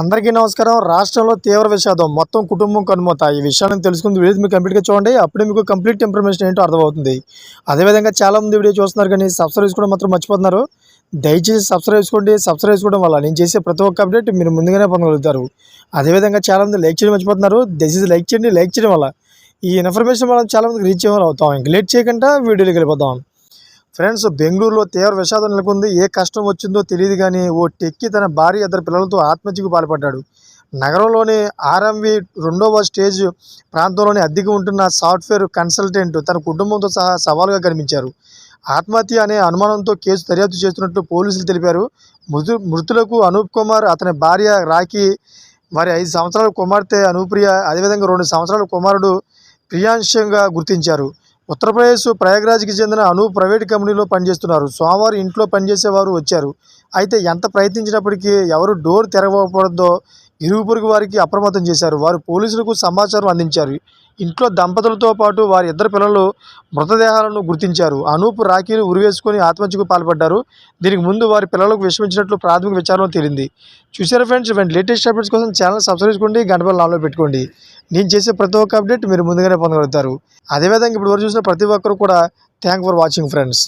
అందరికీ నమస్కారం. రాష్ట్రంలో తీవ్ర విషాదం. మొత్తం కుటుంబం కనుమోత. ఈ విషయాన్ని తెలుసుకుంది వీడియో మీకు కంప్లీట్గా చూడండి. అప్పుడే మీకు కంప్లీట్ ఇన్ఫర్మేషన్ ఏంటో అర్థమవుతుంది. అదేవిధంగా చాలామంది వీడియో చూస్తున్నారు కానీ సబ్స్క్రైబ్ చేసుకోవడం మాత్రం మర్చిపోతున్నారు. దయచేసి సబ్స్క్రైబ్ చేసుకోండి. సబ్స్క్రైబ్ చేసుకోవడం వల్ల నేను చేసే ప్రతి ఒక్క అప్డేట్ మీరు ముందుగానే పొందగలుగుతారు. అదేవిధంగా చాలామంది లైక్ చేయడం మర్చిపోతున్నారు. దయచేసి లైక్ చేయండి. లైక్ చేయడం వల్ల ఈ ఇన్ఫర్మేషన్ మనం చాలామందికి రీచ్ అవ్వాలి అవుతాం. ఇంక లేట్ చేయకుండా వీడియోలోకి వెళ్ళిపోతాం ఫ్రెండ్స్ బెంగళూరులో తీవ్ర విషాదం నెలకొంది. ఏ కష్టం వచ్చిందో తెలియదు కానీ ఓ టెక్కి తన భార్య ఇద్దరు పిల్లలతో ఆత్మహత్యకు పాల్పడ్డాడు. నగరంలోని ఆర్ఎంవి రెండవ స్టేజ్ ప్రాంతంలోని అద్దెకి ఉంటున్న సాఫ్ట్వేర్ కన్సల్టెంట్ తన కుటుంబంతో సహా సవాలుగా కనిపించారు. ఆత్మహత్య అనే అనుమానంతో కేసు దర్యాప్తు చేస్తున్నట్టు పోలీసులు తెలిపారు. మృతు మృతులకు అనూప్ కుమార్ అతని భార్య రాఖీ వారి ఐదు సంవత్సరాల కుమార్తె అనూప్రియ అదేవిధంగా రెండు సంవత్సరాల కుమారుడు ప్రియాంశంగా గుర్తించారు. ఉత్తరప్రదేశ్ ప్రయాగ్రాజ్కి చెందిన అనూప్ ప్రైవేట్ కంపెనీలో పనిచేస్తున్నారు. సోమవారం ఇంట్లో పనిచేసేవారు వచ్చారు. అయితే ఎంత ప్రయత్నించినప్పటికీ ఎవరు డోర్ తెరవకపోవడంతో ఇరుగు పొరుగు వారికి అప్రమత్తం చేశారు. వారు పోలీసులకు సమాచారం అందించారు. ఇంట్లో దంపతులతో పాటు వారి ఇద్దరు పిల్లలు మృతదేహాలను గుర్తించారు. అనూప్ రాఖీలు ఉరివేసుకొని ఆత్మహత్యకు పాల్పడ్డారు. దీనికి ముందు వారి పిల్లలకు విషమించినట్లు ప్రాథమిక విచారణ తేలింది. చూసారు ఫ్రెండ్స్ లేటెస్ట్ అప్డేట్స్ కోసం ఛానల్ సబ్స్క్రైబ్ చేసుకోండి గంటపల్లి నాలో పెట్టుకోండి. నేను చేసే ప్రతి ఒక్క అప్డేట్ మీరు ముందుగానే పొందగలుగుతారు. అదేవిధంగా ఇప్పుడు వరకు చూసిన ప్రతి ఒక్కరు కూడా థ్యాంక్ ఫర్ వాచింగ్ ఫ్రెండ్స్